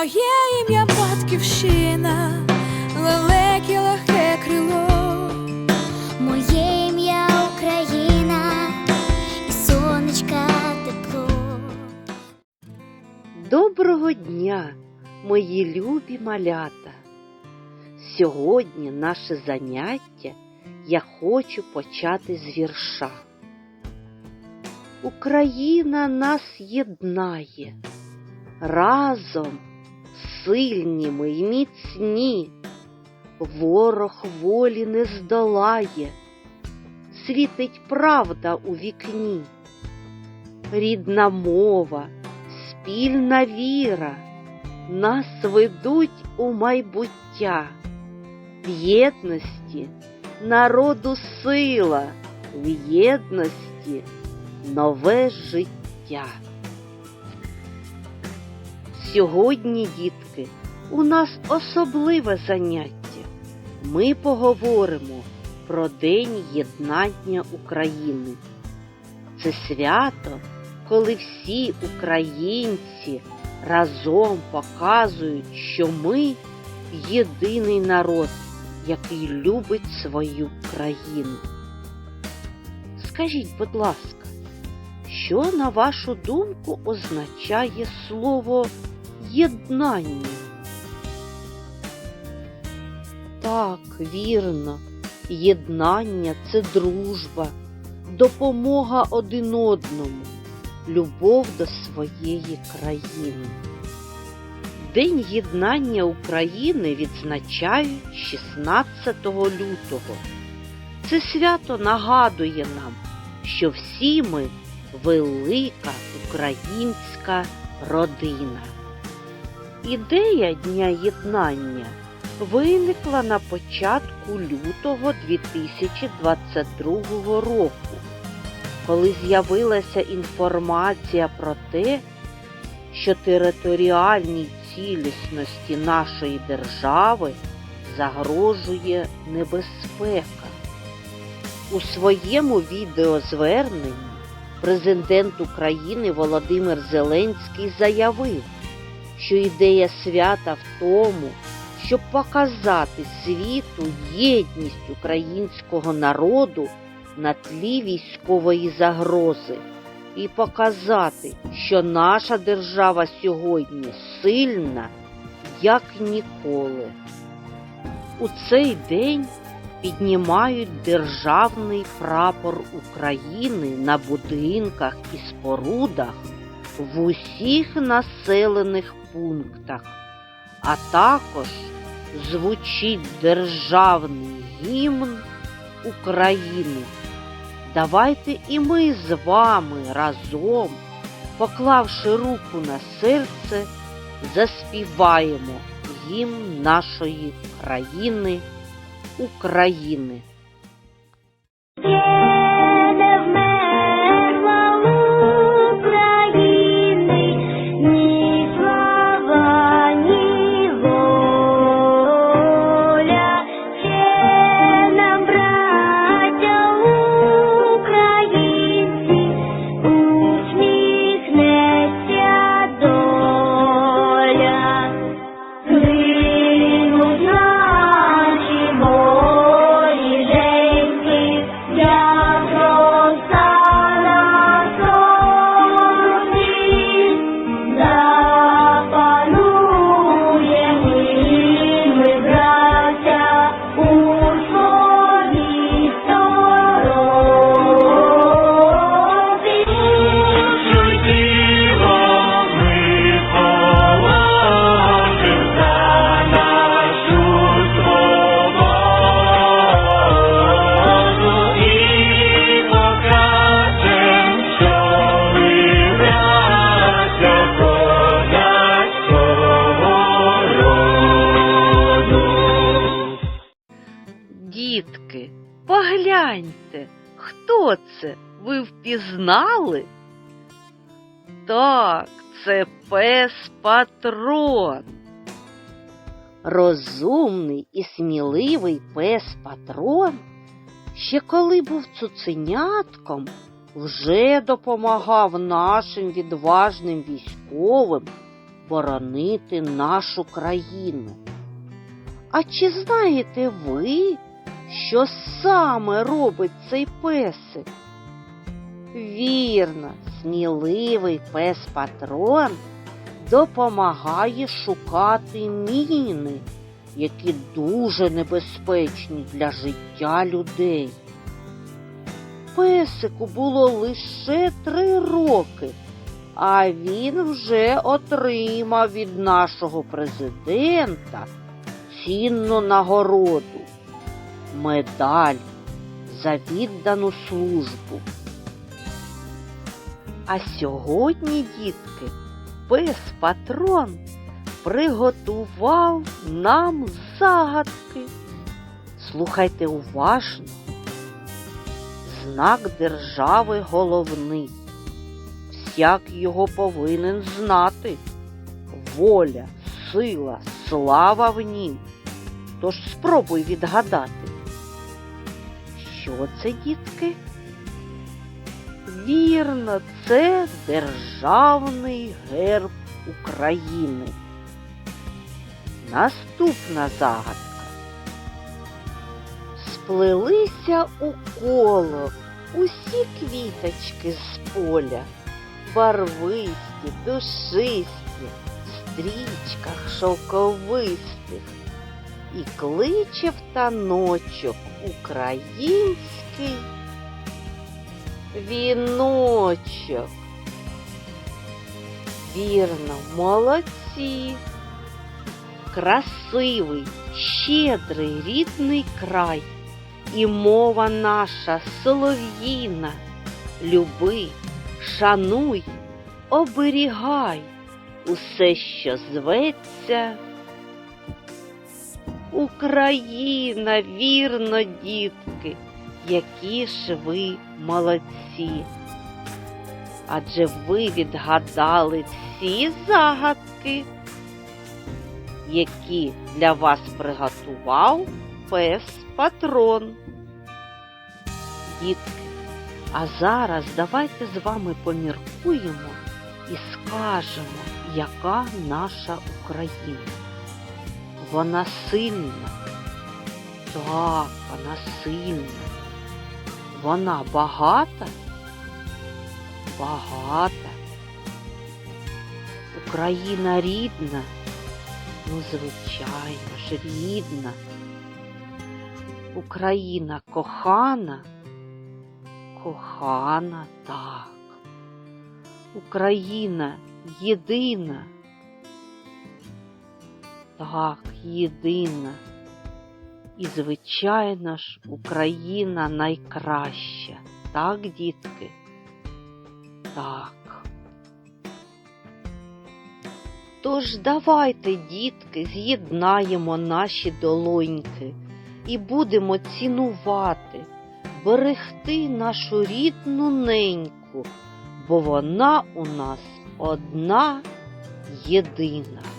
Моє ім'я батьківщина, лелеки легке крило. Моє ім'я Україна і сонечка тепло. Доброго дня, мої любі малята! Сьогодні наше заняття я хочу почати з вірша. Україна нас єднає, разом сильні ми й міцні, ворог волі не здолає, світить правда у вікні, рідна мова спільна віра нас ведуть у майбуття, в єдності народу сила, в єдності нове життя. Сьогодні, дітки, у нас особливе заняття. Ми поговоримо про День єднання України. Це свято коли всі українці разом показують, що ми єдиний народ, який любить свою країну. Скажіть, будь ласка, що на вашу думку означає слово єднання? Так, вірно, єднання це дружба, допомога один одному любов до своєї країни. День єднання України відзначають 16 лютого. Це свято нагадує нам, що всі ми велика українська родина. Ідея Дня єднання виникла на початку лютого 2022 року коли з'явилася інформація про те, що територіальній цілісності нашої держави загрожує небезпека. У своєму відеозверненні президент України Володимир Зеленський заявив, що ідея свята в тому, щоб показати світу єдність українського народу на тлі військової загрози і показати, що наша держава сьогодні сильна, як ніколи. У цей день піднімають державний прапор України на будинках і спорудах в усіх населених пунктах, а також звучить державний гімн України. Давайте і ми з вами разом, поклавши руку на серце, заспіваємо гімн нашої країни України. Погляньте, хто це? Ви впізнали? Так, це пес патрон. Розумний і сміливий пес патрон, ще коли був цуценятком, вже допомагав нашим відважним військовим боронити нашу країну. А чи знаєте ви, що саме робить цей песик? Вірно, сміливий пес патрон допомагає шукати міни, які дуже небезпечні для життя людей. Песику було лише три роки, а він вже отримав від нашого президента цінну нагороду медаль за віддану службу. А сьогодні, дітки, пес патрон приготував нам загадки. Слухайте уважно. Знак держави головний. Всяк його повинен знати. Воля, сила, слава в нім. Тож спробуй відгадати. Що це, дітки? Вірно, це державний герб України. Наступна загадка. Сплелися у коло усі квіточки з поля, барвисті, душисті, в стрічках шовковистих, і кличе в таночок український віночок. Вірно, молодці. Красивий, щедрий рідний край, і мова наша солов'їна. Люби, шануй, оберігай усе, що зветься. Україна, вірно, дітки, які ж ви молодці. Адже ви відгадали всі загадки, які для вас приготував пес патрон. Дітки, а зараз давайте з вами поміркуємо і скажемо, яка наша Україна. Вона сильна. Так, вона сильна. Вона багата? Багата. Україна рідна? Ну, звичайно ж, рідна. Україна кохана? Кохана, так. Україна єдина. Так, єдина. І, звичайно ж, Україна найкраща. Так, дітки? Так. Тож давайте, дітки, з'єднаємо наші долоньки і будемо цінувати, берегти нашу рідну неньку, бо вона у нас одна єдина.